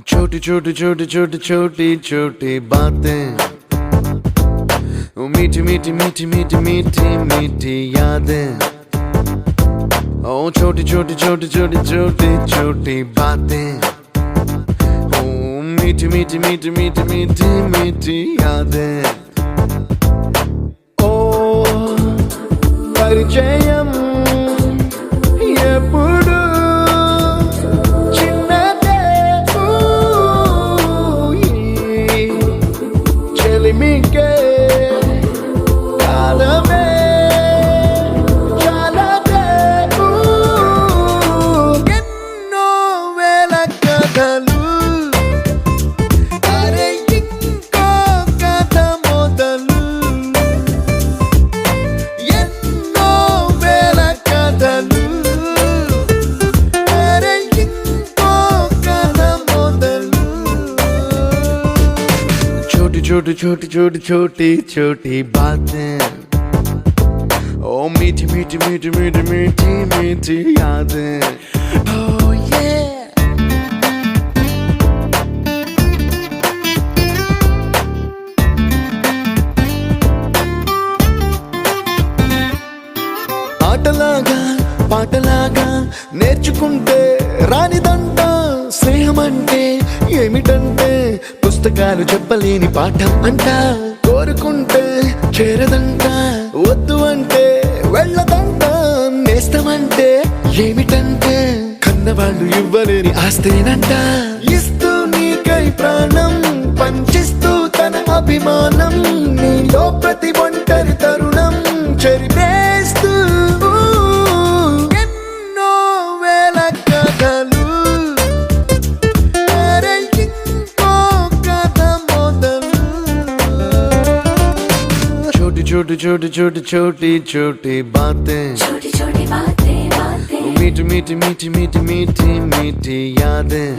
छोटी छोटी छोटी छोटी छोटी छोटी बातें ओ मीठी मीठी मीठी मीठी मीठी मीठी यादें ओ छोटी छोटी छोटी छोटी छोटी छोटी बातें ओ मीठी मीठी मीठी मीठी मीठी मीठी यादें ओ परिचय छोटी छोटी छोटी छोटी छोटी छोटी बातें ओ मीठी मीठी मीठी मीठी मीठी मीठी यादें Oh yeah ఆటలాగా పాటలాగా నేర్చుకుంటే రానిదంట స్నేహం అంటే ఏమిటంటే పుస్తకాలు చెప్పలేని పాఠం అంట. కోరుకుంటే చేరదంట. వద్దు అంటే వెళ్ళదంట. నేస్తమంటే ఏమిటంటే కన్నవాళ్ళు ఇవ్వలేని ఆస్తేనంట. ఇస్తూ నీకై ప్రాణం పంచిస్తూ తన అభిమానం. छोटी छोटी छोटी छोटी छोटी बातें। छोटी छोटी बातें बातें। मीठी मीठी मीठी मीठी मीठी मीठी यादें।